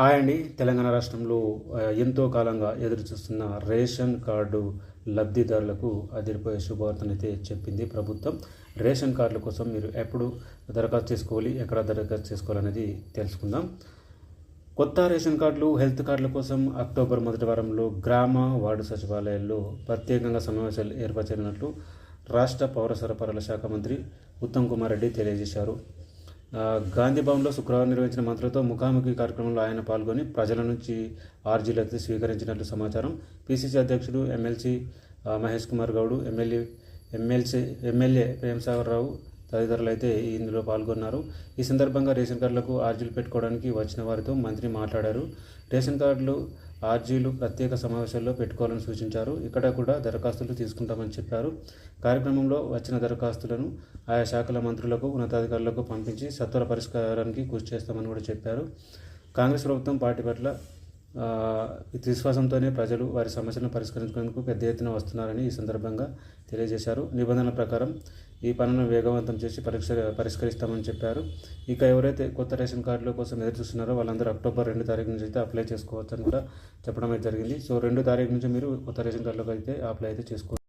ఆయన్ని అండి. తెలంగాణ రాష్ట్రంలో ఎంతో కాలంగా ఎదురుచూస్తున్న రేషన్ కార్డు లబ్ధిదారులకు అదిరిపోయే శుభవార్తనైతే చెప్పింది ప్రభుత్వం. రేషన్ కార్డుల కోసం మీరు ఎప్పుడు దరఖాస్తు చేసుకోవాలి ఎక్కడ దరఖాస్తు చేసుకోవాలనేది తెలుసుకుందాం. కొత్త రేషన్ కార్డులు హెల్త్ కార్డుల కోసం అక్టోబర్ మొదటి వారంలో గ్రామ వార్డు సచివాలయాల్లో ప్రత్యేకంగా సమావేశాలు ఏర్పరిచినట్లు రాష్ట్ర పౌర సరఫరాల శాఖ మంత్రి ఉత్తమ్ కుమార్ రెడ్డి తెలియజేశారు. గాంధీ భవన్లో శుక్రవారం నిర్వహించిన మంత్రులతో ముఖాముఖి కార్యక్రమంలో ఆయన పాల్గొని ప్రజల నుంచి ఆర్జీలతో స్వీకరించినట్లు సమాచారం. పిసిసి అధ్యక్షుడు MLC Mahesh Kumar Goud MLA MLC MLA Premsagar Rao తదితరులు అయితే ఇందులో పాల్గొన్నారు. ఈ సందర్భంగా రేషన్ కార్డులకు ఆర్జీలు పెట్టుకోవడానికి వచ్చిన వారితో మంత్రి మాట్లాడారు. రేషన్ కార్డులు ఆర్జీలు ప్రత్యేక సమావేశాల్లో పెట్టుకోవాలని సూచించారు. ఇక్కడ కూడా దరఖాస్తులు తీసుకుంటామని చెప్పారు. కార్యక్రమంలో వచ్చిన దరఖాస్తులను ఆయా శాఖల మంత్రులకు ఉన్నతాధికారులకు పంపించి సత్వర పరిష్కారానికి కృషి చేస్తామని కూడా చెప్పారు. కాంగ్రెస్ ప్రభుత్వం పార్టీ పట్ల విశ్వాసంతోనే ప్రజలు వారి సమస్యలను పరిష్కరించుకునేందుకు పెద్ద ఎత్తున వస్తున్నారని ఈ సందర్భంగా తెలియజేశారు. నిబంధనల ప్రకారం ఈ పనులను వేగవంతం చేసి పరీక్ష పరిష్కరిస్తామని చెప్పారు. ఇక ఎవరైతే కొత్త రేషన్ కార్డుల కోసం ఎదురు చూస్తున్నారో వాళ్ళందరూ అక్టోబర్ రెండు తారీఖు నుంచి అయితే అప్లై చేసుకోవచ్చు అని కూడా చెప్పడం అయితే జరిగింది. సో రెండు తారీఖు నుంచి మీరు కొత్త రేషన్ కార్డులకు అయితే అప్లై అయితే చేసుకోవచ్చు